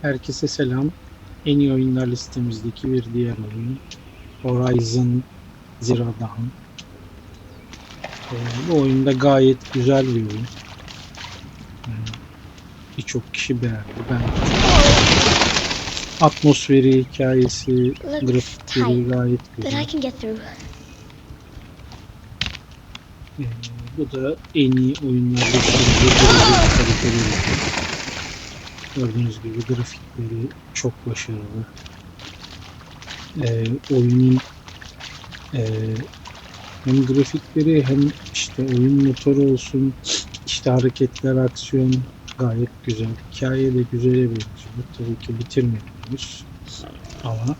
Herkese selam. En iyi oyunlar listemizdeki bir diğer oyun. Horizon Zero Dawn. Ee, bu oyunda gayet güzel bir oyun. Ee, Birçok kişi beğendi. Ben. Atmosferi, hikayesi, grafikleri gayet güzel. Ee, bu da en iyi oyunlar listemizdeki bir oyun. Gördüğünüz gibi grafikleri çok başarılı. Ee, oyunun ee, hem grafikleri hem işte oyun motoru olsun, işte hareketler, aksiyon gayet güzel. Hikaye de güzele benziyor. Tabii ki bitirmiyoruz ama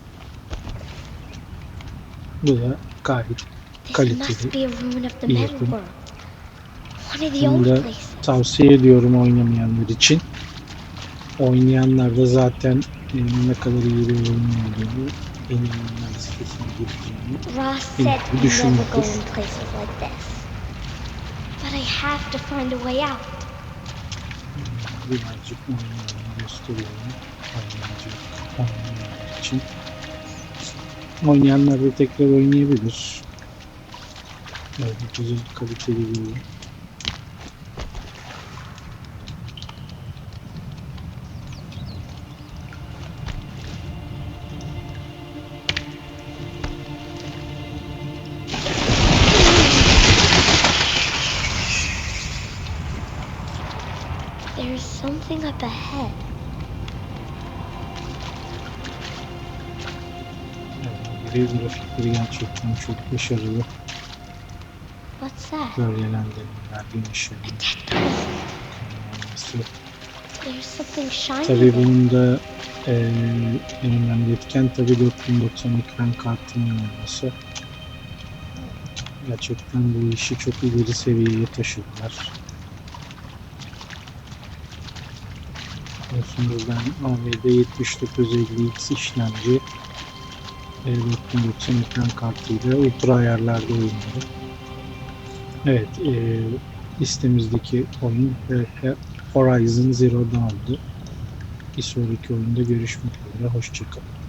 bu da gayet Kaliteli bir yapım. Bunu da tavsiye ediyorum oynamayanlar için. Oynayanlar da zaten e, ne kadar iyi bir oyun olduğunu, en iyi oyunlar listesine gireceğini Ross Bir- said bir you never düşünmüştür. go in places like this. But I have to find a way out. birazcık oynayanları gösteriyorum. Oynayacak oynayanlar için. Oynayanlar da tekrar oynayabilir. Evet, güzel kaliteli bir oyun. There's something up ahead. Görev grafikleri gerçekten çok başarılı. What's that? Gölgelendirmeler, gün ışığı, A dead person. olması. There's something shiny Tabii there. bunun da eee en önemli etken tabii 4090 ekran kartının olması. Gerçekten bu işi çok ileri seviyeye taşıdılar. Biliyorsunuz ben AMD 7950X işlemci e, 4090 ekran kartıyla ultra ayarlarda oynuyorum. Evet, e, listemizdeki oyun e, Horizon Zero Dawn'dı. Bir sonraki oyunda görüşmek üzere. Hoşçakalın.